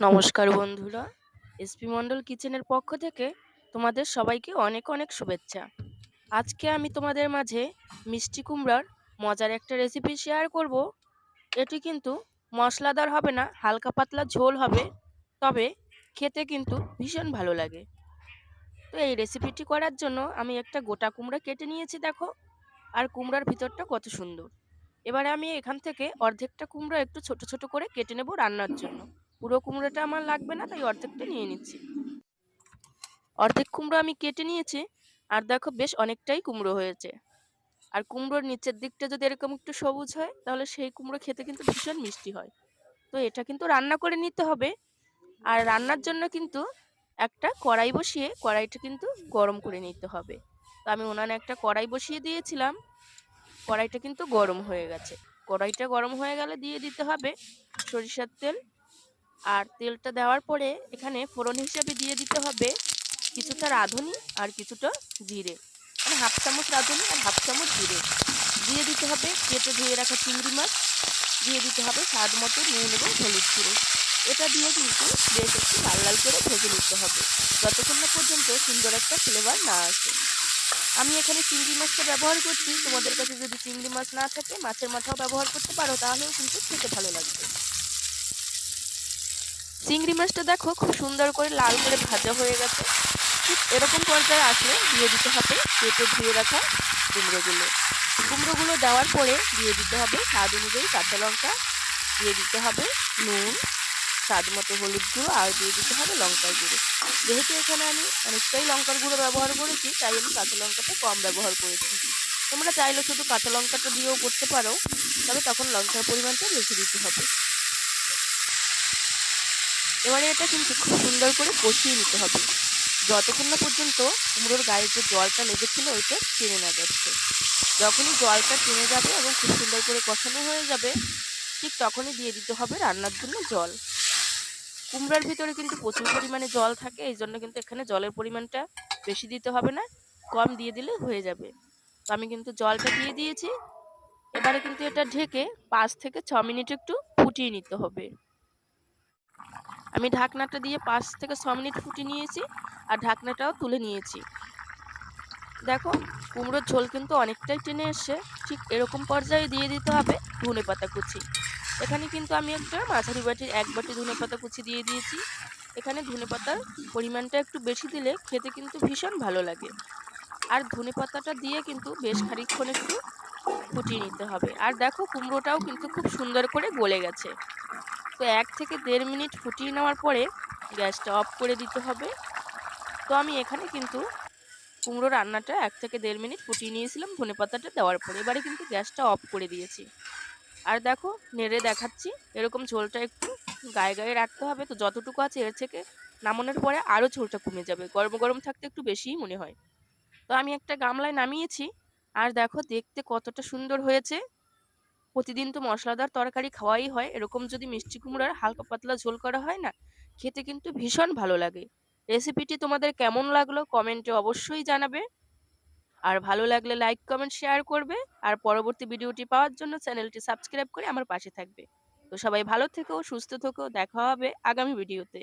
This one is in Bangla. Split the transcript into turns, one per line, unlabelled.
নমস্কার বন্ধুরা। এসপি মন্ডল কিচেনের পক্ষ থেকে তোমাদের সবাইকে অনেক অনেক শুভেচ্ছা। আজকে আমি তোমাদের মাঝে মিষ্টি কুমড়ার মজার একটা রেসিপি শেয়ার করব। এটি কিন্তু মশলাদার হবে না, হালকা পাতলা ঝোল হবে, তবে খেতে কিন্তু ভীষণ ভালো লাগে। তো এই রেসিপিটি করার জন্য আমি একটা গোটা কুমড়া কেটে নিয়েছি, দেখো। আর কুমড়ার ভিতরটা কত সুন্দর। এবারে আমি এখান থেকে অর্ধেকটা কুমড়া একটু ছোট ছোট করে কেটে নেব রান্নার জন্য। পুরো কুমড়োটা আমার লাগবে না, তাই অর্ধেকটা নিয়ে নিচ্ছি। অর্ধেক কুমড়ো আমি কেটে নিয়েছি, আর দেখো বেশ অনেকটাই কুমড়ো হয়েছে। আর কুমড়োর নিচের দিকটা যদি এরকম একটু সবুজ হয়, তাহলে সেই কুমড়ো খেতে কিন্তু ভীষণ মিষ্টি হয়। তো এটা কিন্তু রান্না করে নিতে হবে, আর রান্নার জন্য কিন্তু একটা কড়াই বসিয়ে, কড়াইটা কিন্তু গরম করে নিতে হবে। তো আমি উনানে একটা কড়াই বসিয়ে দিয়েছিলাম, কড়াইটা কিন্তু গরম হয়ে গেছে। কড়াইটা গরম হয়ে গেলে দিয়ে দিতে হবে সরিষার তেল আর তেলটা দেওয়ার পরে এখানে ফোড়ন হিসেবে দিয়ে দিতে হবে কিছুটা রাঁধুনি আর কিছুটা জিরে। মানে হাফ চামচ রাঁধুনি আর হাফ চামচ জিরে। দিয়ে দিতে হবে কেটে ধুয়ে রাখা চিংড়ি মাছ। দিয়ে দিতে হবে স্বাদ মতো নুন এবং হলুদ গুঁড়ো। এটা দিয়ে কিন্তু বেশ একটু লাল লাল করে ভেজে নিতে হবে। যতক্ষণ না পর্যন্ত সুন্দর একটা ফ্লেভার না আসে। আমি এখানে চিংড়ি মাছটা ব্যবহার করছি। তোমাদের কাছে যদি চিংড়ি মাছ না থাকে, মাছের মাথাও ব্যবহার করতে পারো, তাহলেও কিন্তু খেতে ভালো লাগবে। চিংড়ি মাছটা দেখো খুব সুন্দর করে লাল করে ভাজা হয়ে গেছে। ঠিক এরকম পর্যায়ে আসলে দিয়ে দিতে হবে কেটে ধুয়ে রাখা কুমড়োগুলো। কুমড়োগুলো দেওয়ার পরে দিয়ে দিতে হবে স্বাদ অনুযায়ী কাঁচা লঙ্কা, দিয়ে দিতে হবে নুন, স্বাদ মতো হলুদ গুঁড়ো, আর দিয়ে দিতে হবে লঙ্কার গুঁড়ো। যেহেতু এখানে আমি অনেকটাই লঙ্কার গুঁড়ো ব্যবহার করেছি, তাই আমি কাঁচা লঙ্কাটা কম ব্যবহার করেছি। তোমরা চাইলে শুধু কাঁচা লঙ্কাটা দিয়েও করতে পারো, তবে তখন লঙ্কার পরিমাণটা বেশি দিতে হবে। এবারে এটা কিন্তু খুব সুন্দর করে কষিয়ে নিতে হবে। যতক্ষণ না পর্যন্ত কুমড়োর গায়ে যে জলটা লেগেছিল ওইটা টেনে না যাচ্ছে। যখনই জলটা টেনে যাবে এবং খুব সুন্দর করে কষানো হয়ে যাবে, ঠিক তখনই দিয়ে দিতে হবে রান্নার জন্য জল। কুমড়ার ভিতরে কিন্তু প্রচুর পরিমাণে জল থাকে, এই জন্য কিন্তু এখানে জলের পরিমাণটা বেশি দিতে হবে না, কম দিয়ে দিলে হয়ে যাবে। তো আমি কিন্তু জলটা দিয়ে দিয়েছি। এবারে কিন্তু এটা ঢেকে পাঁচ থেকে ছ মিনিট একটু ফুটিয়ে নিতে হবে। আমি ঢাকনাটা দিয়ে পাঁচ থেকে ছ মিনিট ফুটিয়ে নিয়েছি আর ঢাকনাটাও তুলে নিয়েছি। দেখো, কুমড়োর ঝোল কিন্তু অনেকটাই টেনে এসে ঠিক এরকম পর্যায়ে দিয়ে দিতে হবে ধনে পাতা কুচি। এখানে কিন্তু আমি একটা মাঝারি বাটির এক বাটি ধনে পাতা কুচি দিয়ে দিয়েছি। এখানে ধনে পাতার পরিমাণটা একটু বেশি দিলে খেতে কিন্তু ভীষণ ভালো লাগে। আর ধনে পাতাটা দিয়ে কিন্তু বেশ খানিকক্ষণ একটু ফুটিয়ে নিতে হবে। আর দেখো, কুমড়োটাও কিন্তু খুব সুন্দর করে গলে গেছে। তো এক থেকে দেড় মিনিট ফুটিয়ে নেওয়ার পরে গ্যাসটা অফ করে দিতে হবে। তো আমি এখানে কিন্তু কুমড়ো রান্নাটা এক থেকে দেড় মিনিট ফুটিয়ে নিয়েছিলাম, ধনে পাতাটা দেওয়ার পরে। এবারে কিন্তু গ্যাসটা অফ করে দিয়েছি। আর দেখো, নেড়ে দেখাচ্ছি। এরকম ঝোলটা একটু গায়ে গায়ে রাখতে হবে। তো যতটুকু আছে এর থেকে নামানোর পরে আরও ঝোলটা কমে যাবে। গরম গরম থাকতে একটু বেশিই মনে হয়। তো আমি একটা গামলায় নামিয়েছি। আর দেখো, দেখতে কতটা সুন্দর হয়েছে। প্রতিদিন তো মশলাদার তরকারি খাওয়াই হয়। এরকম যদি মিষ্টি কুমড়ার হালকা পাতলা ঝোল করা হয় না, খেতে কিন্তু ভীষণ ভালো লাগে। রেসিপিটি তোমাদের কেমন লাগল কমেন্টে অবশ্যই জানাবে। আর ভালো লাগলে লাইক, কমেন্ট, শেয়ার করবে। আর পরবর্তী ভিডিওটি পাওয়ার জন্য চ্যানেলটি সাবস্ক্রাইব করে আমার পাশে থাকবে। তো সবাই ভালো থেকো, সুস্থ থেকো, দেখা হবে আগামী ভিডিওতে।